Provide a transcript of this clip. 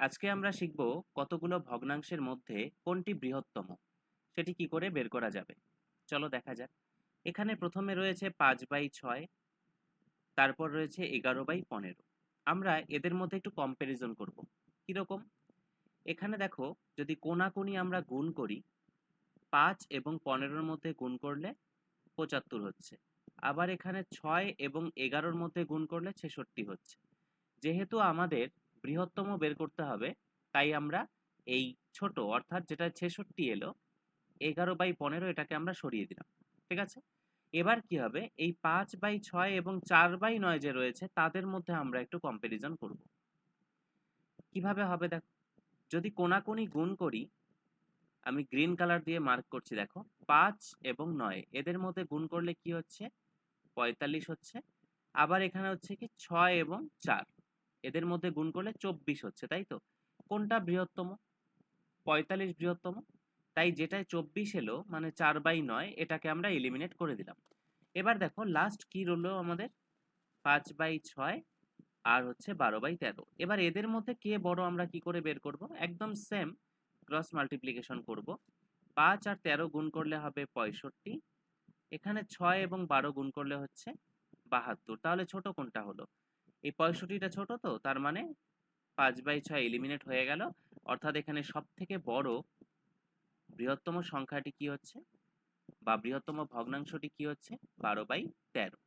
আজকে আমরা শিখব কতগুলো ভগ্নাংশের মধ্যে কোনটি বৃহত্তম, সেটি কি করে বের করা যাবে। চলো দেখা যাক। এখানে প্রথমে রয়েছে পাঁচ বাই ছয়, তারপর রয়েছে এগারো বাই পনেরো। আমরা এদের মধ্যে একটু কম্প্যারিজন করব। কীরকম? এখানে দেখো, যদি কোনাকুনি আমরা গুণ করি, পাঁচ এবং পনেরোর মধ্যে গুণ করলে পঁচাত্তর হচ্ছে। আবার এখানে ছয় এবং এগারোর মধ্যে গুণ করলে ছেষট্টি হচ্ছে। যেহেতু আমাদের বৃহত্তম বের করতে হবে, তাই আমরা এই ছোট অর্থাৎ যেটা ছেষট্টি এলো, এগারো বাই পনেরো এটাকে আমরা সরিয়ে দিলাম, ঠিক আছে? এবার কি হবে? এই পাঁচ বাই ছয় এবং চার বাই নয় যে রয়েছে, তাদের মধ্যে আমরা একটু কম্প্যারিজন করব। কীভাবে হবে দেখো, যদি কোনাকুনি গুণ করি, আমি গ্রিন কালার দিয়ে মার্ক করছি, দেখো, পাঁচ এবং নয়, এদের মধ্যে গুণ করলে কি হচ্ছে? পঁয়তাল্লিশ হচ্ছে, আবার এখানে হচ্ছে কি ছয় এবং চার। এদের মধ্যে গুণ করলে চব্বিশ হচ্ছে, তাই তো? কোনটা বৃহত্তম? পঁয়তাল্লিশ বৃহত্তম? তাই যেটায় চব্বিশ এলো মানে চার বাই নয়, এটাকে আমরা এলিমিনেট করে দিলাম। এবার দেখো লাস্ট কি রইল আমাদের? পাঁচ বাই ছয়, আর হচ্ছে বারো বাই তেরো। এবার এদের মধ্যে কে বড় আমরা কি করে বের করব? একদম সেম ক্রস মাল্টিপ্লিকেশন করব। পাঁচ আর তেরো গুণ করলে হবে পঁয়ষট্টি। এখানে ছয় এবং বারো গুণ করলে হচ্ছে বাহাত্তর। তাহলে ছোট কোনটা হলো? এই পঁয়ষট্টিটা ছোট তো, তার মানে পাঁচ বাই ছয় এলিমিনেট হয়ে গেল। অর্থাৎ এখানে সব থেকে বড় বৃহত্তম সংখ্যাটি কি হচ্ছে? বা বৃহত্তম ভগ্নাংশটি কি হচ্ছে? বারো বাই তেরো।